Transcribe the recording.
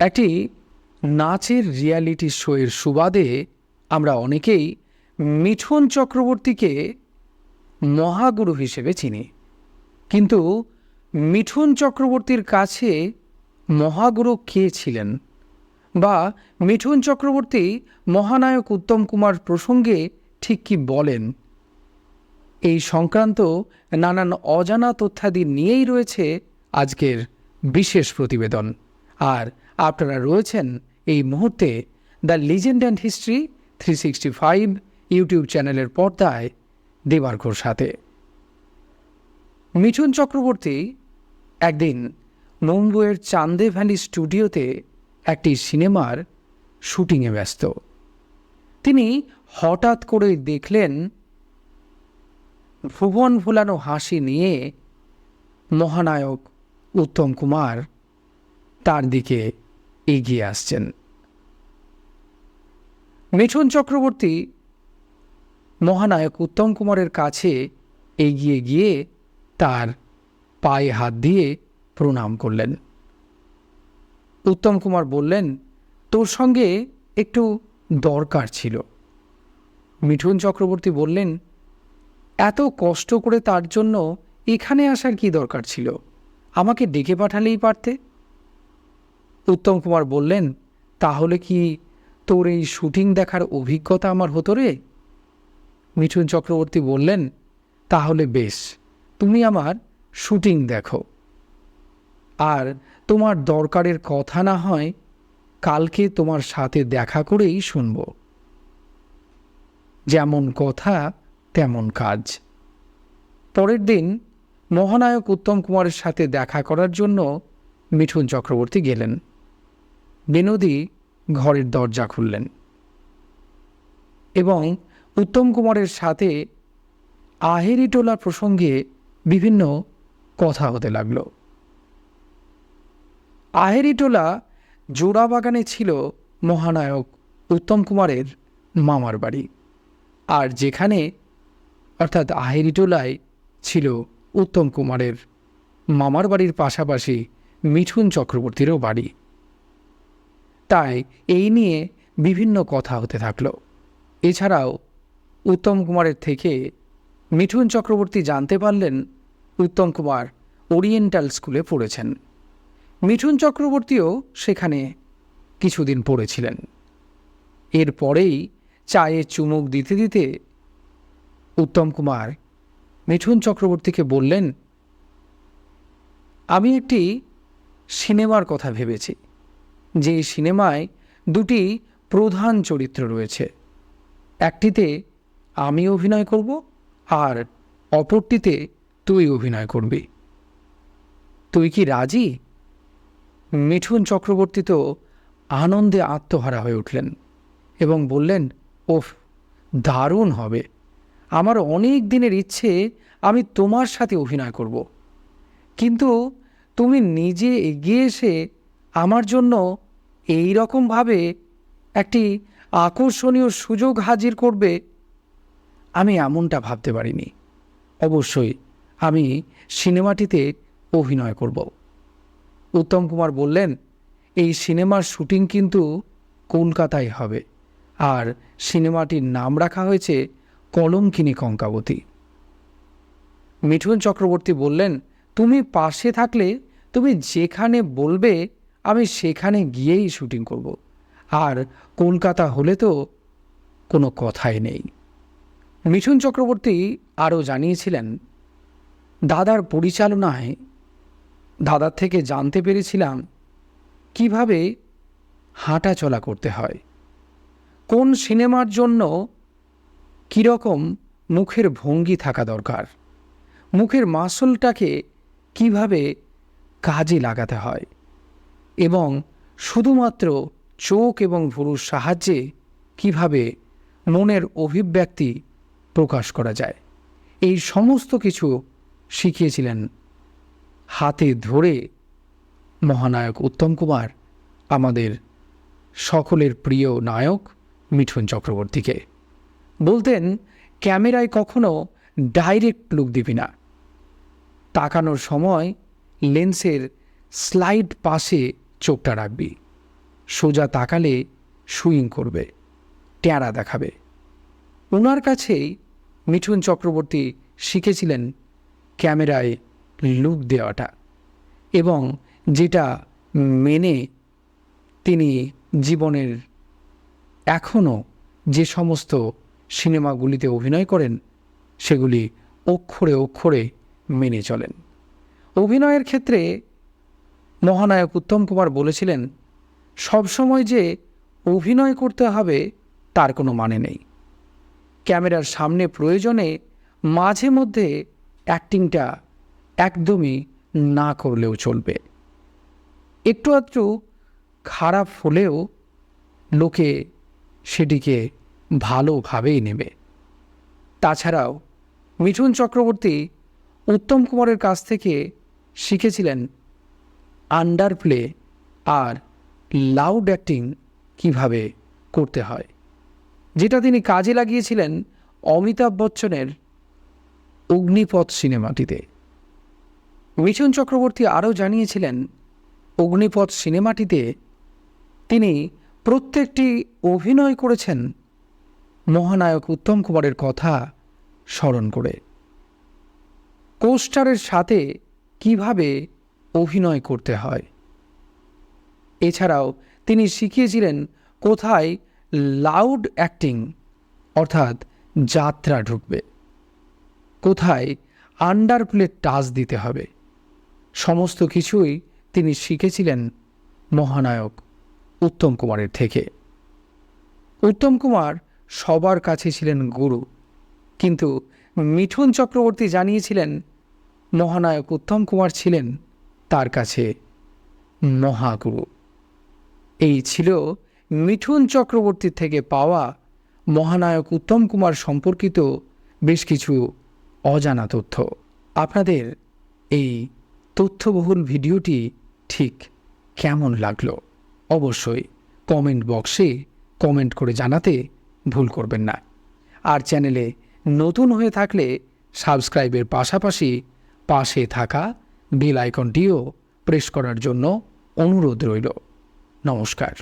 একটি নাচের রিয়ালিটি শোয়ের সুবাদে আমরা অনেকেই মিঠুন চক্রবর্তীকে মহাগুরু হিসেবে চিনি। কিন্তু মিঠুন চক্রবর্তীর কাছে মহাগুরু কে ছিলেন? বা মিঠুন চক্রবর্তী মহানায়ক উত্তম কুমার প্রসঙ্গে ঠিক কি বলেন? এই সংক্রান্ত নানান অজানা তথ্যাদি নিয়েই রয়েছে আজকের বিশেষ প্রতিবেদন। আর আপনারা রয়েছেন এই মুহূর্তে the legend and history three sixty five YouTube চ্যানেলের পর্দায় দেবার্ঘর সাথে। মিঠুন চক্রবর্তী একদিন মুম্বইয়ের চান্দে ভ্যালি স্টুডিওতে একটি সিনেমার শুটিংয়ে ব্যস্ত। তিনি হঠাৎ করে দেখলেন ভুবন ভুলানো হাসি নিয়ে মহানায়ক উত্তম কুমার তার দিকে এগিয়ে আসছেন। মিঠুন চক্রবর্তী, মহানায়ক উত্তম কুমারের কাছে এগিয়ে গিয়ে তার পায়ে হাত দিয়ে প্রণাম করলেন। উত্তম কুমার বললেন, তোর সঙ্গে একটু দরকার ছিল। মিঠুন চক্রবর্তী বললেন, এত কষ্ট করে তার জন্য এখানে আসার কি দরকার ছিল? আমাকে ডেকে পাঠালেই পারতে? উত্তম কুমার বললেন, তাহলে কি তোর এই শুটিং দেখার অভিজ্ঞতা আমার হতো রে? মিঠুন চক্রবর্তী বললেন, তাহলে বেশ, তুমি আমার শুটিং দেখো। আর তোমার দরকারের কথা না হয় কালকে তোমার সাথে দেখা করেই শুনব। যেমন কথা, তেমন কাজ। পরের দিন মহানায়ক উত্তম কুমারের সাথে দেখা করার জন্য মিঠুন চক্রবর্তী গেলেন। বিনোদী ঘরের দরজা খুললেন এবং উত্তম কুমারের সাথে আহেরিটোলা প্রসঙ্গে বিভিন্ন কথা হতে লাগল। আহেরিটোলা জোড়াবাগানে ছিল মহানায়ক উত্তম কুমারের মামার বাড়ি। আর যেখানে অর্থাৎ আহেরিটোলায় ছিল উত্তম কুমারের মামার বাড়ির পাশাপাশি মিঠুন চক্রবর্তীরও বাড়ি। তাই এই নিয়ে বিভিন্ন কথা হতে থাকল। এছাড়াও উত্তম কুমারের থেকে মিঠুন চক্রবর্তী জানতে পারলেন উত্তম কুমার ওরিয়েন্টাল স্কুলে পড়েছেন। মিঠুন চক্রবর্তীও সেখানে কিছুদিন পড়েছিলেন। এরপরেই চায়ে চুমুক দিতে দিতে উত্তম কুমার মিঠুন চক্রবর্তীকে বললেন, আমি একটি সিনেমার কথা ভেবেছি। যে সিনেমায় দুটি প্রধান চরিত্র রয়েছে। একটিতে আমি অভিনয় করব আর অপরটিতে তুই অভিনয় করবি। তুই কি রাজি? মিঠুন চক্রবর্তী তো আনন্দে আত্মহারা হয়ে উঠলেন এবং বললেন, ওফ, দারুণ হবে। আমার অনেক দিনের ইচ্ছে আমি তোমার সাথে অভিনয় করব। কিন্তু তুমি নিজে এগিয়ে এসে আমার জন্য এই রকমভাবে একটি আকর্ষণীয় সুযোগ হাজির করবে, আমি এমনটা ভাবতে পারিনি। অবশ্যই আমি সিনেমাটিতে অভিনয় করব। উত্তম কুমার বললেন, এই সিনেমার শুটিং কিন্তু কলকাতায় হবে, আর সিনেমাটির নাম রাখা হয়েছে কলঙ্কিনী কঙ্কাবতী। মিঠুন চক্রবর্তী বললেন, তুমি পাশে থাকলে তুমি যেখানে বলবে আমি সেখানে গিয়েই শুটিং করব। আর কলকাতা হলে তো কোনো কথাই নেই। মিঠুন চক্রবর্তী আরও জানিয়েছিলেন, দাদার পরিচালনায় দাদার থেকে জানতে পেরেছিলাম কীভাবে হাঁটা চলা করতে হয়, কোন সিনেমার জন্য কীরকম মুখের ভঙ্গি থাকা দরকার, মুখের মাসলটাকে কীভাবে কাজে লাগাতে হয়। এবং শুধুমাত্র চোখ এবং ভুরুর সাহায্যে কীভাবে মনের অভিব্যক্তি প্রকাশ করা যায়। এই সমস্ত কিছু শিখিয়েছিলেন হাতে ধরে মহানায়ক উত্তম কুমার, আমাদের সকলের প্রিয় নায়ক মিঠুন চক্রবর্তীকে। বলতেন, ক্যামেরায় কখনো ডাইরেক্ট লুক দিবি না। তাকানোর সময় লেন্সের স্লাইড পাশে চোখটা রাখবি। সোজা তাকালে সুইং করবে ট্যাঁড়া দেখাবে। ওনার কাছেই মিঠুন চক্রবর্তী শিখেছিলেন ক্যামেরায় লুক দেওয়াটা এবং যেটা মেনে তিনি জীবনের এখনও যে সমস্ত সিনেমাগুলিতে অভিনয় করেন, সেগুলি অক্ষরে অক্ষরে মেনে চলেন। অভিনয়ের ক্ষেত্রে মহানায়ক উত্তম কুমার বলেছিলেন সবসময় যে অভিনয় করতে হবে, তার কোনো মানে নেই। ক্যামেরার সামনে প্রয়োজনে মাঝে মধ্যে অ্যাক্টিংটা একদমই না করলেও চলবে। একটু আধটু খারাপ হলেও লোকে সেটিকে ভালোভাবেই নেবে। তাছাড়াও মিঠুন চক্রবর্তী উত্তম কুমারের কাছ থেকে শিখেছিলেন আন্ডার প্লে আর লাউড অ্যাক্টিং কীভাবে করতে হয়? যেটা তিনি কাজে লাগিয়েছিলেন অমিতাভ বচ্চনের অগ্নিপথ সিনেমাটিতে। মিঠুন চক্রবর্তী আরও জানিয়েছিলেন, অগ্নিপথ সিনেমাটিতে তিনি প্রত্যেকটি অভিনয় করেছেন। মহানায়ক উত্তম কুমারের কথা স্মরণ করে। কোস্টারের সাথে কীভাবে অভিনয় করতে হয়। এছাড়াও তিনি শিখিয়েছিলেন কোথায় লাউড অ্যাক্টিং অর্থাৎ যাত্রা ঢুকবে। কোথায় আন্ডার প্লে টাচ দিতে হবে। সমস্ত কিছুই তিনি শিখেছিলেন মহানায়ক উত্তম কুমারের থেকে। উত্তম কুমার সবার কাছে ছিলেন গুরু, কিন্তু মিঠুন চক্রবর্তী জানিয়েছিলেন, মহানায়ক উত্তম কুমার ছিলেন তার কাছে মহাগুরু। এই ছিল মিঠুন চক্রবর্তীর থেকে পাওয়া মহানায়ক উত্তম কুমার সম্পর্কিত বেশ কিছু অজানা তথ্য। আপনাদের এই তথ্যবহুল ভিডিওটি ঠিক কেমন লাগল অবশ্যই কমেন্ট বক্সে কমেন্ট করে জানাতে ভুল করবেন না। আর চ্যানেলে নতুন হয়ে থাকলে সাবস্ক্রাইবের পাশাপাশি পাশে থাকা বেল আইকনটিও প্রেস করার জন্য অনুরোধ রইল। নমস্কার।